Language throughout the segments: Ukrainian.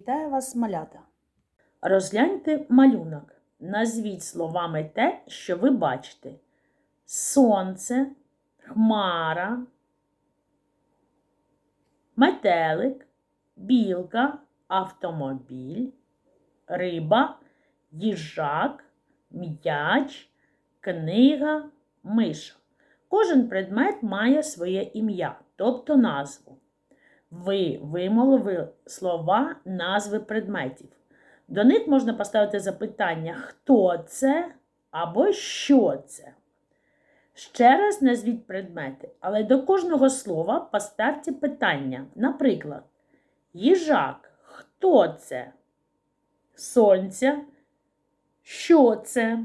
Вітаю вас, малята! Розгляньте малюнок. Назвіть словами те, що ви бачите. Сонце, хмара, метелик, білка, автомобіль, риба, їжак, м'яч, книга, миша. Кожен предмет має своє ім'я, тобто назву. Ви вимовили слова назви предметів. До них можна поставити запитання, хто це або що це. Ще раз назвіть предмети, але до кожного слова поставте питання. Наприклад, їжак, хто це? Сонця, що це?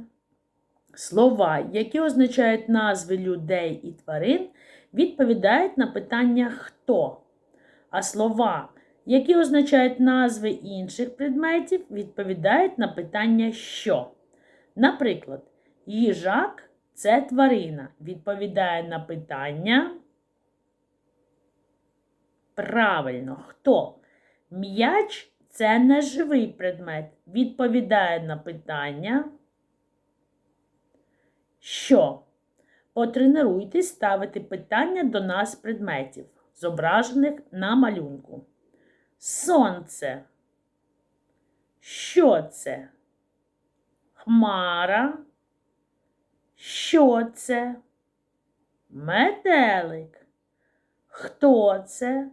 Слова, які означають назви людей і тварин, відповідають на питання хто. А слова, які означають назви інших предметів, відповідають на питання що. Наприклад, їжак це тварина. Відповідає на питання. Правильно, хто? М'яч це неживий предмет. Відповідає на питання. Що? Потренуйтесь ставити питання до нас предметів, зображених на малюнку. Сонце. Що це? Хмара. Що це? Метелик. Хто це?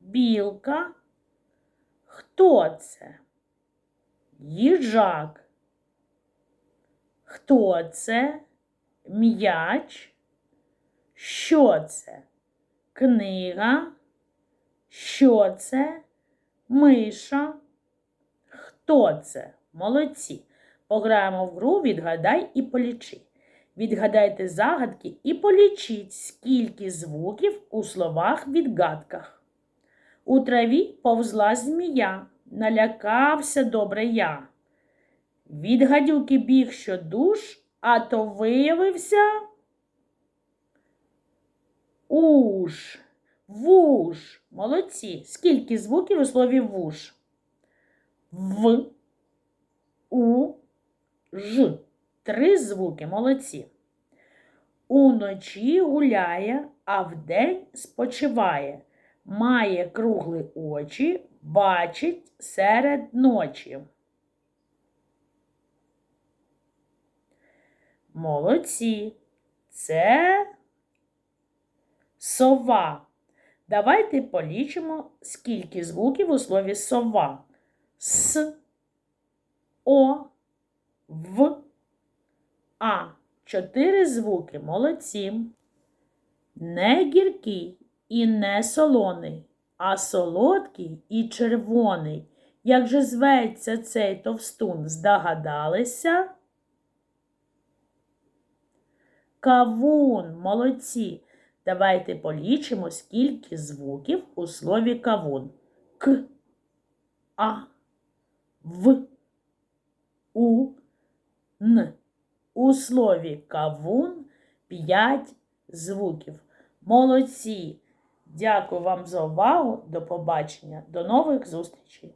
Білка. Хто це? Їжак. Хто це? М'яч. Що це? Книга. Що це? Миша. Хто це? Молодці. Пограємо в гру Відгадай і полічи. Відгадайте загадки і полічіть, скільки звуків у словах відгадках. У траві повзла змія, налякався добре я. Від гадюки біг щодуш, а то виявився уж. Вуш. Молодці. Скільки звуків у слові вуш? В, У, Ж. Три звуки. Молодці. Уночі гуляє, а вдень спочиває. Має кругли очі, бачить серед ночі. Молодці. Це сова. Давайте полічимо, скільки звуків у слові сова. С, О, В, А. Чотири звуки. Молодці. Не гіркий і не солоний, а солодкий і червоний. Як же зветься цей товстун, здогадалися? Кавун, молодці. Давайте полічимо, скільки звуків у слові кавун. К, А, В, У, Н. У слові кавун 5 звуків. Молодці! Дякую вам за увагу. До побачення. До нових зустрічей!